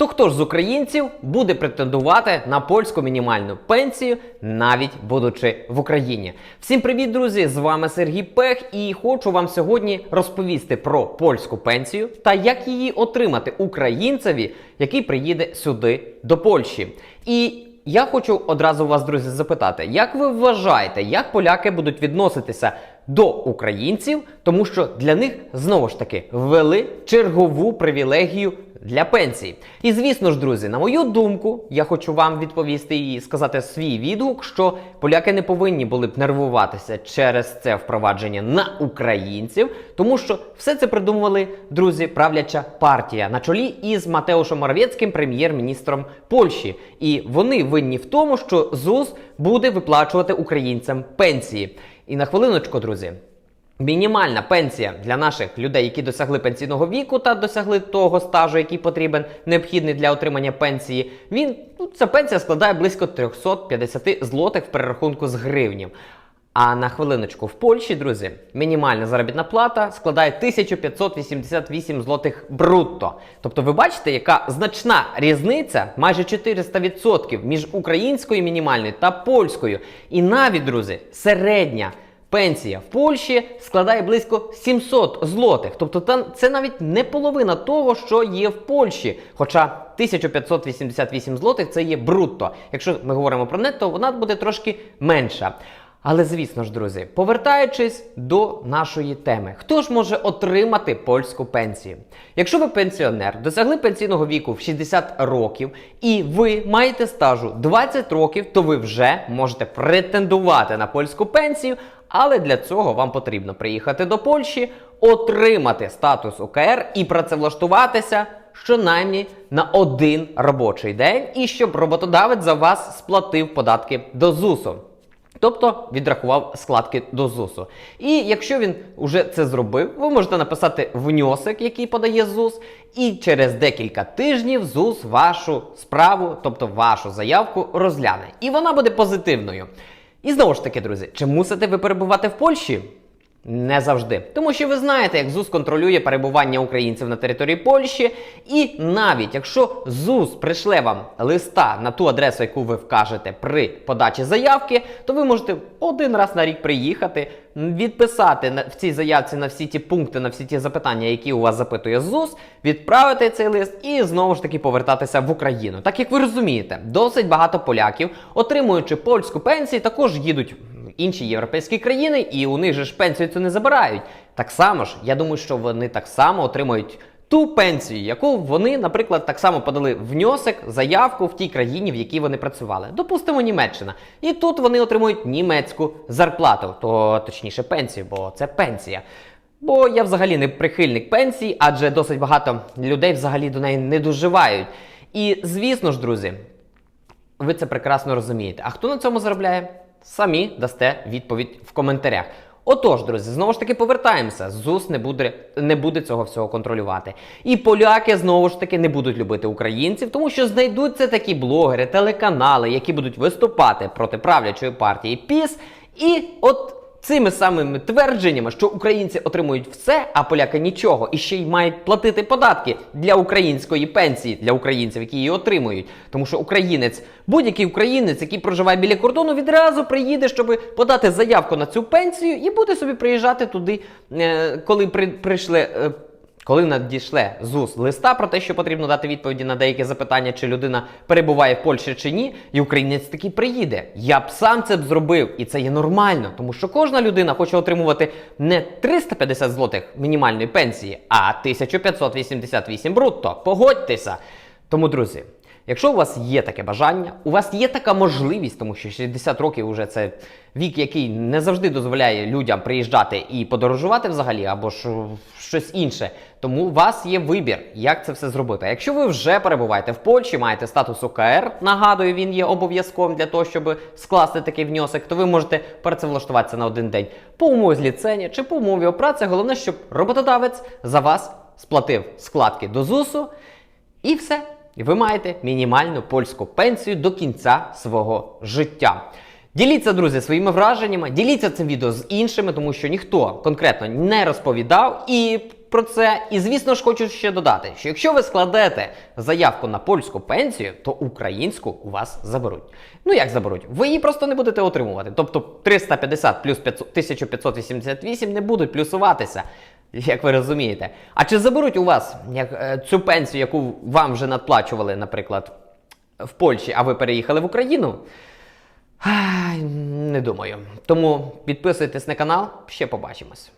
То хто ж з українців буде претендувати на польську мінімальну пенсію, навіть будучи в Україні? Всім привіт, друзі! З вами Сергій Пех, і хочу вам сьогодні розповісти про польську пенсію та як її отримати українцеві, який приїде сюди до Польщі. І я хочу одразу вас, друзі, запитати, як ви вважаєте, як поляки будуть відноситися до українців, тому що для них знову ж таки ввели чергову привілегію для пенсії. І звісно ж, друзі, на мою думку, я хочу вам відповісти і сказати свій відгук, що поляки не повинні були б нервуватися через це впровадження на українців, тому що все це придумували друзі, правляча партія на чолі із Матеушем Моравецьким, прем'єр-міністром Польщі. І вони винні в тому, що ЗУС буде виплачувати українцям пенсії. І на хвилиночку, друзі. Мінімальна пенсія для наших людей, які досягли пенсійного віку та досягли того стажу, який потрібен, необхідний для отримання пенсії. Він ну, ця пенсія складає близько 350 злотих в перерахунку з гривнів. А на хвилиночку в Польщі, друзі, мінімальна заробітна плата складає 1588 злотих брутто. Тобто, ви бачите, яка значна різниця, майже 400% між українською мінімальною та польською. І навіть, друзі, середня. Пенсія в Польщі складає близько 700 злотих. Тобто це навіть не половина того, що є в Польщі. Хоча 1588 злотих це є брутто. Якщо ми говоримо про нетто, вона буде трошки менша. Але звісно ж, друзі, повертаючись до нашої теми, хто ж може отримати польську пенсію? Якщо ви пенсіонер, досягли пенсійного віку в 60 років, і ви маєте стажу 20 років, то ви вже можете претендувати на польську пенсію. Але для цього вам потрібно приїхати до Польщі, отримати статус УКР і працевлаштуватися щонаймniej на один робочий день, і щоб роботодавець за вас сплатив податки до ЗУСу. Тобто відрахував складки до ЗУСу. І якщо він вже це зробив, ви можете написати внесок, який подає ЗУС, і через декілька тижнів ЗУС вашу справу, тобто вашу заявку, розгляне. І вона буде позитивною. І знову ж таки, друзі, чи мусите ви перебувати в Польщі? Не завжди. Тому що ви знаєте, як ЗУС контролює перебування українців на території Польщі. І навіть якщо ЗУС пришле вам листа на ту адресу, яку ви вкажете при подачі заявки, то ви можете один раз на рік приїхати, відписати в цій заявці на всі ті пункти, на всі ті запитання, які у вас запитує ЗУС, відправити цей лист і знову ж таки повертатися в Україну. Так як ви розумієте, досить багато поляків, отримуючи польську пенсію, також їдуть інші європейські країни, і у них же ж пенсію цю не забирають. Так само ж, я думаю, що вони так само отримують. Ту пенсію, яку вони, наприклад, так само подали внесок, заявку в тій країні, в якій вони працювали. Допустимо, Німеччина. І тут вони отримують німецьку зарплату, то точніше пенсію, бо це пенсія. Бо я взагалі не прихильник пенсії, адже досить багато людей взагалі до неї не доживають. І звісно ж, друзі, ви це прекрасно розумієте. А хто на цьому заробляє? Самі дасте відповідь в коментарях. Отож, друзі, знову ж таки повертаємося. ЗУС не буде, не буде цього всього контролювати. І поляки знову ж таки не будуть любити українців, тому що знайдуться такі блогери, телеканали, які будуть виступати проти правлячої партії ПІС. І от цими самими твердженнями, що українці отримують все, а поляки нічого, і ще й мають платити податки для української пенсії, для українців, які її отримують. Тому що українець, будь-який українець, який проживає біля кордону, відразу приїде, щоб подати заявку на цю пенсію, і буде собі приїжджати туди, е, коли при, прийшли. Коли надійшле ЗУС листа про те, що потрібно дати відповіді на деякі запитання, чи людина перебуває в Польщі чи ні, і українець таки приїде. Я б сам це б зробив, і це є нормально, тому що кожна людина хоче отримувати не 350 злотих мінімальної пенсії, а 1588 брутто. Погодьтеся. Тому, друзі. Якщо у вас є таке бажання, у вас є така можливість, тому що 60 років вже це вік, який не завжди дозволяє людям приїжджати і подорожувати взагалі, або ж щось інше. Тому у вас є вибір, як це все зробити. Якщо ви вже перебуваєте в Польщі, маєте статус УКР, нагадую, він є обов'язковим для того, щоб скласти такий внесок, то ви можете працевлаштуватися на один день по умові зліцення чи по умові опраці. Головне, щоб роботодавець за вас сплатив складки до ЗУСу, і все. І ви маєте мінімальну польську пенсію до кінця свого життя. Діліться, друзі, своїми враженнями, діліться цим відео з іншими, тому що ніхто конкретно не розповідав. І про це. І звісно ж хочу ще додати, що якщо ви складете заявку на польську пенсію, то українську у вас заберуть. Ну як заберуть? Ви її просто не будете отримувати. Тобто 350 плюс 500, 1588 не будуть плюсуватися. Як ви розумієте, а чи заберуть у вас як, е, цю пенсію, яку вам вже надплачували, наприклад, в Польщі, а ви переїхали в Україну? Не думаю. Тому підписуйтесь на канал, ще побачимось.